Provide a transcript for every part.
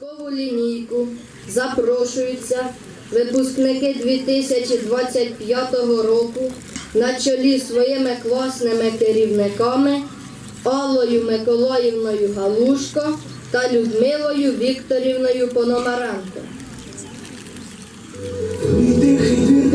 Святкову лінійку запрошуються випускники 2025 року на чолі своїми класними керівниками Аллою Миколаївною Галушко та Людмилою Вікторівною Пономаренко. І тихий двір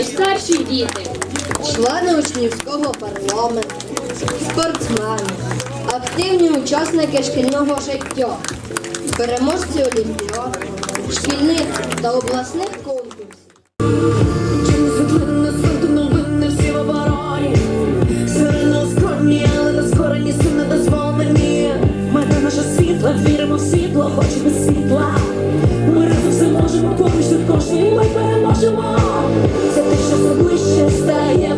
найстарші діти. члени учнівського парламенту, спортсмени, активні учасники шкільного життя, переможці олімпіад, шкільних та обласних конкурсів. Віримо в світло, хоч і без світла Ми разом все можемо, поруч тут кожні, ми переможемо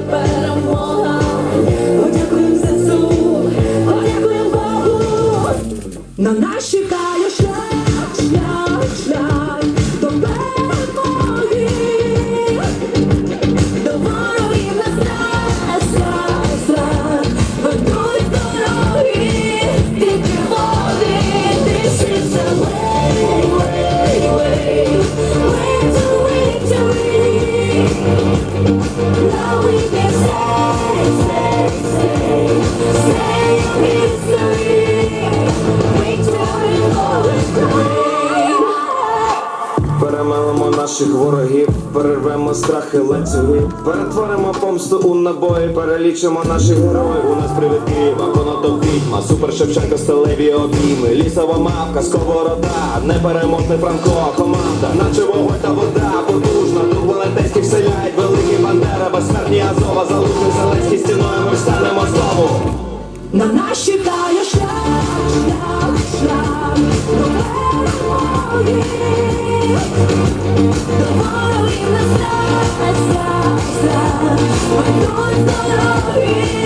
but I'm one. Страхи ланцюги, перетворимо помсту у набої, перелічимо наших героїв. У нас привід Києва, понад відьма, супер Шевченко, сталеві обійми, лісова мавка, сковорода, непереможний Франко, команда, наче вогонь та вода, потужна, дух Валентинських селяють, великий Бандера, безсмертні Азова, залужний Зеленський стіною ми станемо знову. На нас чекає шлях, шлях, шлях. До перемоги. До ворогів на страх, You.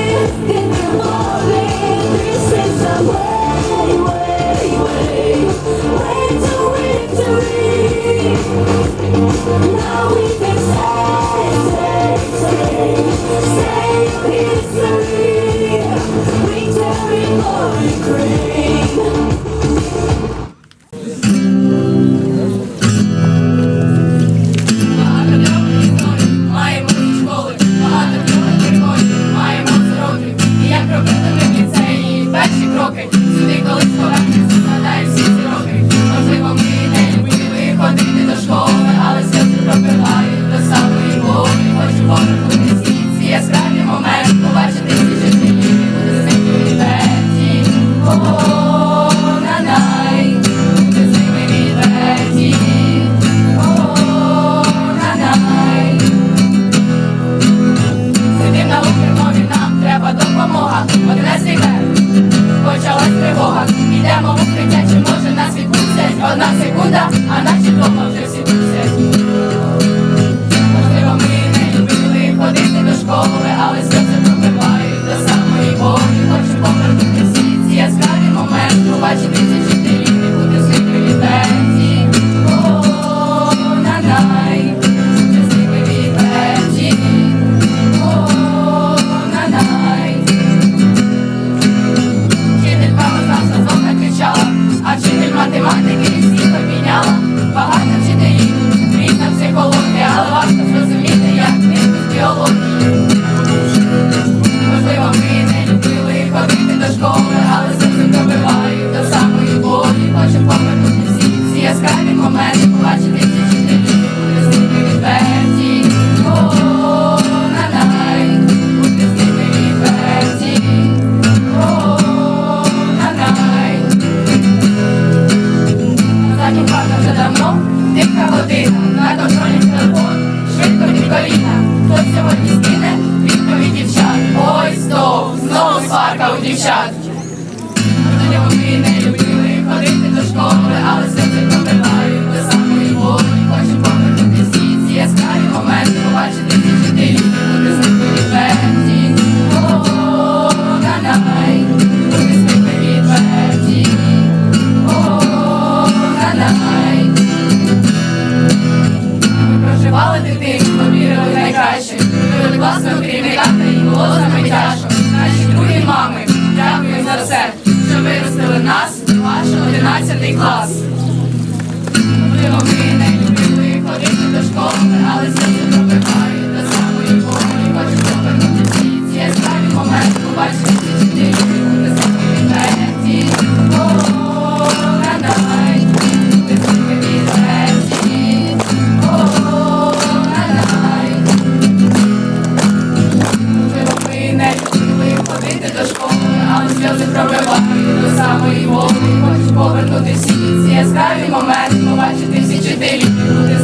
самої воли, хочу повернутися. всі ці яскраві моменти, побачити всі чотири люди.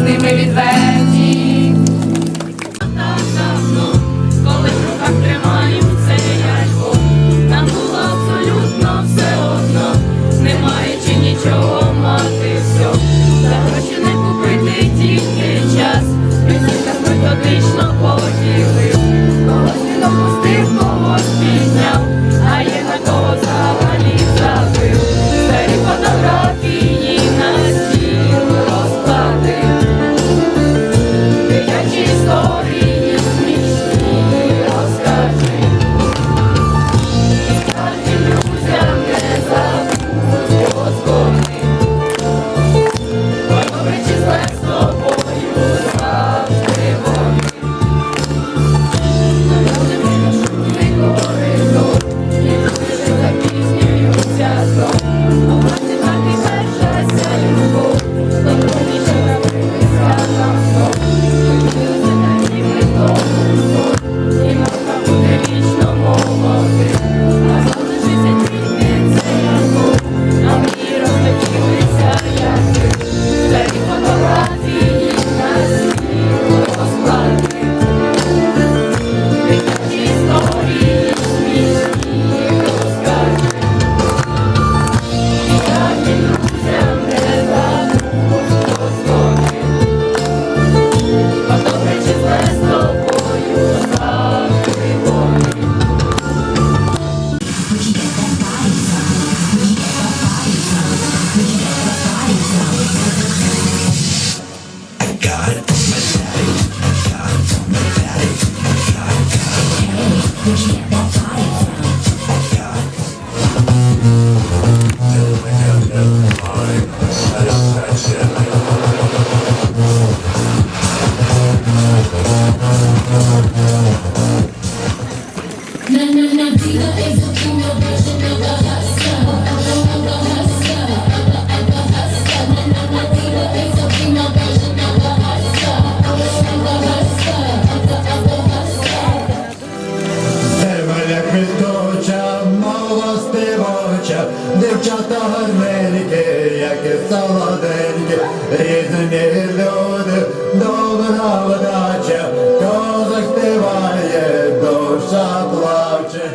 гарненьке, яке солоденьке, різні люди, добра вдача, козак співає, душа плаче.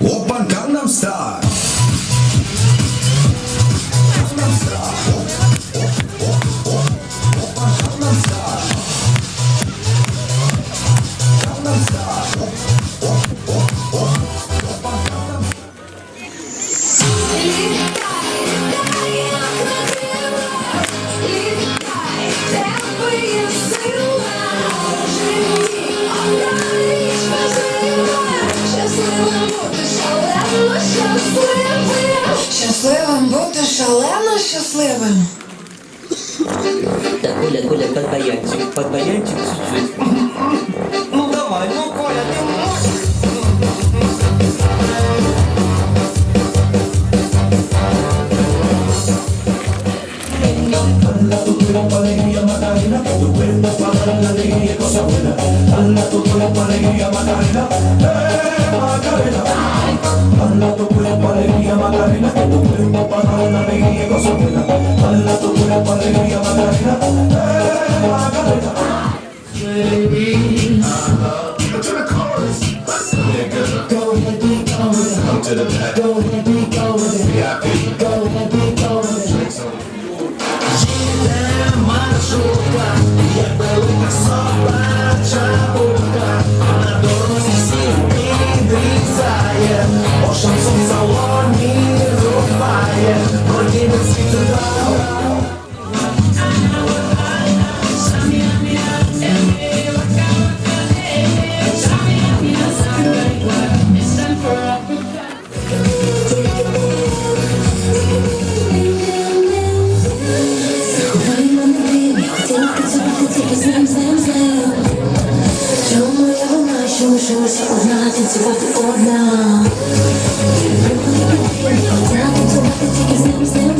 Опа, Gangnam Style! Подбоянчик, подбоянчик чуть-чуть. Ну tu Macarena, tu cuerpo para la alegría, Macarena, tu cuerpo para la alegría, cosa buena. Чому я вона, що лишилася одна, танцювати одна Танцювати тільки з ним, з ним.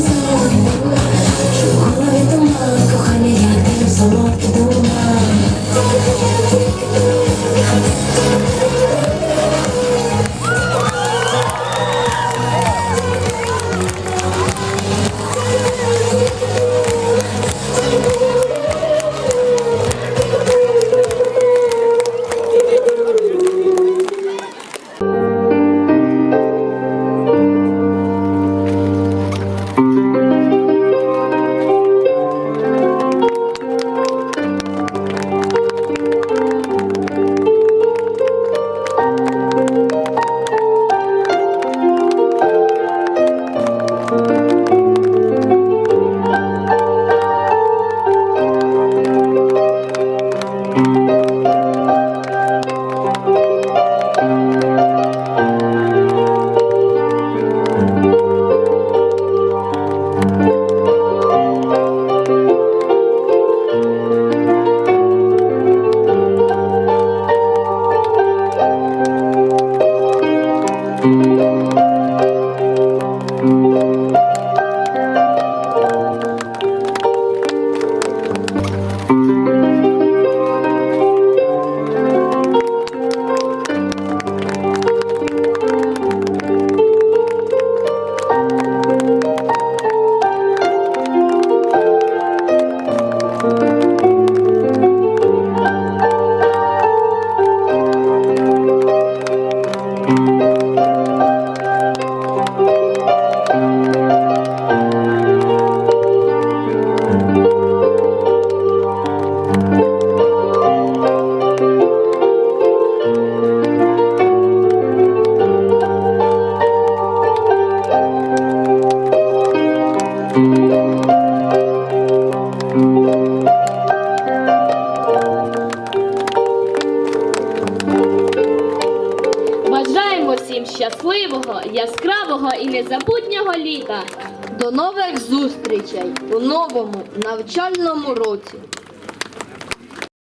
зустрічей у новому навчальному році.